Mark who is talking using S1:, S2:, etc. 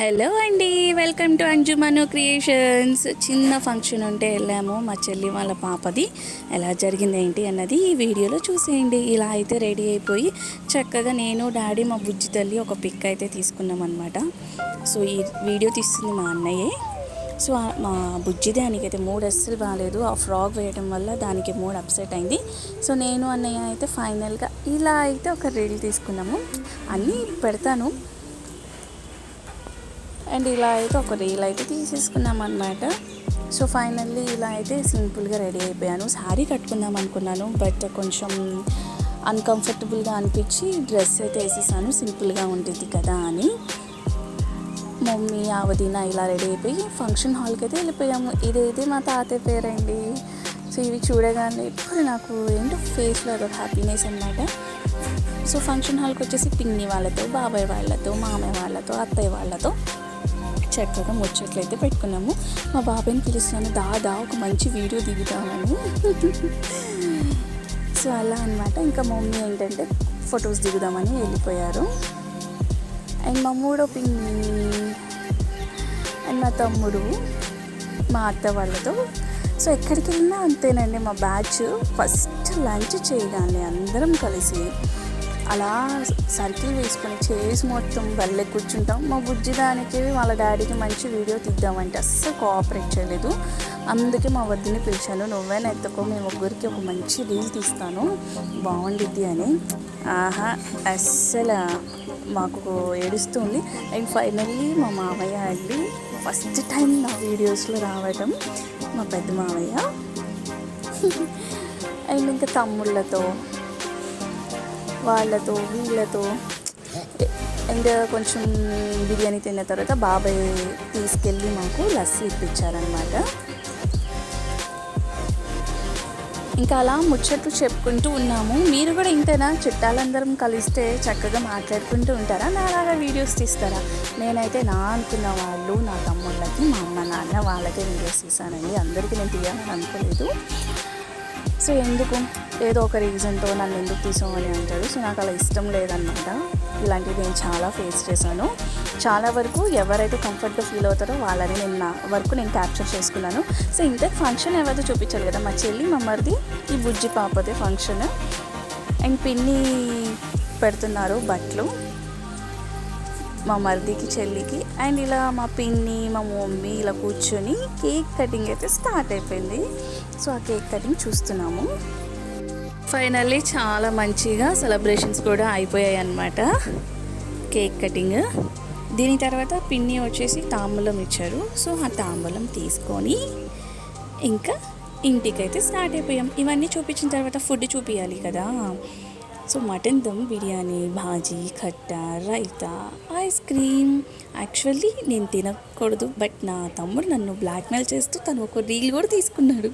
S1: Hello అండి welcome to అంజుమను creations. చిన్న function ఉంటే వెళ్ళాము మా చెల్లి వాళ్ళ పాపది. ఎలా జరిగింది ఏంటి అన్నది ఈ వీడియోలో చూసేయండి. ఇలా అయితే రెడీ అయిపోయి చక్కగా నేను డాడీ మా బుజ్జి తల్లి ఒక పిక్ అయితే తీసుకున్నాం అనమాట సో ఈ వీడియో తీస్తుంది మా అన్నయ్యే. సో మా బుజ్జి దానికైతే మూడు అస్సలు బాగాలేదు ఆ ఫ్రాక్ వేయడం వల్ల దానికి మూడు అప్సెట్ అయింది. సో నేను అన్నయ్య అయితే ఫైనల్గా ఇలా అయితే ఒక రీల్ తీసుకున్నాము. అన్నీ పెడతాను. అండ్ ఇలా అయితే ఒక రీల్ అయితే తీసేసుకున్నాం అనమాట సో ఫైనల్లీ ఇలా అయితే సింపుల్గా రెడీ అయిపోయాను. శారీ కట్టుకుందాం అనుకున్నాను బట్ కొంచెం అన్కంఫర్టబుల్గా అనిపించి డ్రెస్ అయితే వేసేసాను. సింపుల్గా ఉంటుంది కదా అని. మమ్మీ ఆ వదిన ఇలా రెడీ అయిపోయి ఫంక్షన్ హాల్కి అయితే వెళ్ళిపోయాము. ఇదైతే మా తాతయ్య పేరండి. సో ఇవి చూడగానే ఇప్పుడు నాకు ఏంటో ఫేస్లో అదొక హ్యాపీనెస్ అనమాట సో ఫంక్షన్ హాల్కి వచ్చేసి పిన్ని వాళ్ళతో బాబాయ్ వాళ్ళతో మామయ్య వాళ్ళతో అత్తయ్య వాళ్ళతో చక్కగా ముచ్చట్లయితే పెట్టుకున్నాము. మా బాబాయ్ని పిలుస్తాను దాదా ఒక మంచి వీడియో దిగుతామని సో అలా అనమాట ఇంకా మమ్మీ ఏంటంటే ఫొటోస్ దిగుదామని వెళ్ళిపోయారు. అండ్ మా మూడో పిన్ని అండ్ మా తమ్ముడు మా అత్త వాళ్ళతో. సో ఎక్కడికి వెళ్ళినా అంతేనండి మా బ్యాచ్. ఫస్ట్ లంచ్ చేయగానే అందరం కలిసి అలా సర్కిల్ వేసుకొని చేసి మొత్తం వెళ్ళే కూర్చుంటాం. మా బుజ్జి దానికి వాళ్ళ డాడీకి మంచి వీడియో తీద్దామంటే అస్సలు కోఆపరేట్ చేయలేదు. అందుకే మా వద్దని పిలిచాను నువ్వే నెత్తకో మీ ముగ్గురికి ఒక మంచి రీల్ తీస్తాను. బాగుండిద్ది అని. ఆహా అస్సలు మాకు ఏడుస్తుంది. అండ్ ఫైనల్లీ మా మామయ్య అండి ఫస్ట్ టైం నా వీడియోస్లో రావడం మా పెద్ద మామయ్య. అండ్ ఇంకా తమ్ముళ్ళతో వాళ్ళతో వీళ్ళతో. అండ్ కొంచెం బిర్యానీ తిన్న తర్వాత బాబాయ్ తీసుకెళ్ళి మాకు లస్సీ ఇప్పించారనమాట ఇంకా అలా ముచ్చట్లు చెప్పుకుంటూ ఉన్నాము. మీరు కూడా ఇంతేనా? చుట్టాలందరం కలిస్తే చక్కగా మాట్లాడుకుంటూ ఉంటారా? నాలాగా వీడియోస్ తీస్తారా? నేనైతే నా అనుకున్న వాళ్ళు నా తమ్ముళ్ళకి మా అమ్మ నాన్న వాళ్ళకే వీడియోస్ తీసానండి. అందరికీ నేను తీయాలని అనుకోలేదు. సో ఎందుకు? ఏదో ఒక రీజన్తో నన్ను ఎందుకు తీసుకోమని అంటారు. సో నాకు అలా ఇష్టం లేదనమాట ఇలాంటివి నేను చాలా ఫేస్ చేశాను. చాలా వరకు ఎవరైతే కంఫర్ట్గా ఫీల్ అవుతారో వాళ్ళని నేను నా వరకు నేను క్యాప్చర్ చేసుకున్నాను. సో ఇంత ఫంక్షన్ ఎవరితో చూపించాలి కదా? మా చెల్లి మమ్మర్ది ఈ బుజ్జి పాపదే ఫంక్షన్ అండ్ పిన్ని పెడుతున్నారు బట్టలు. మా మరిదికి చెల్లికి అండ్ ఇలా మా పిన్ని మా మమ్మీ ఇలా కూర్చొని కేక్ కటింగ్ అయితే స్టార్ట్ అయిపోయింది. సో ఆ కేక్ కటింగ్ చూస్తున్నాము. ఫైనల్లీ చాలా మంచిగా సెలబ్రేషన్స్ కూడా అయిపోయాయి అన్నమాట. Cake cutting. దీని తర్వాత పిన్ని వచ్చేసి తాంబూలం ఇచ్చారు. సో ఆ తాంబూలం తీసుకొని ఇంకా ఇంటికైతే స్టార్ట్ అయిపోయాం. ఇవన్నీ చూపించిన తర్వాత ఫుడ్ చూపించాలి కదా. So mutton dum biryani bhaji khatta raita ice cream actually నేను తినకూడదు బట్ నా తమ్ముడు నన్ను బ్లాక్మెయిల్ చేస్తూ తను ఒక రీల్ కూడా తీసుకున్నాడు.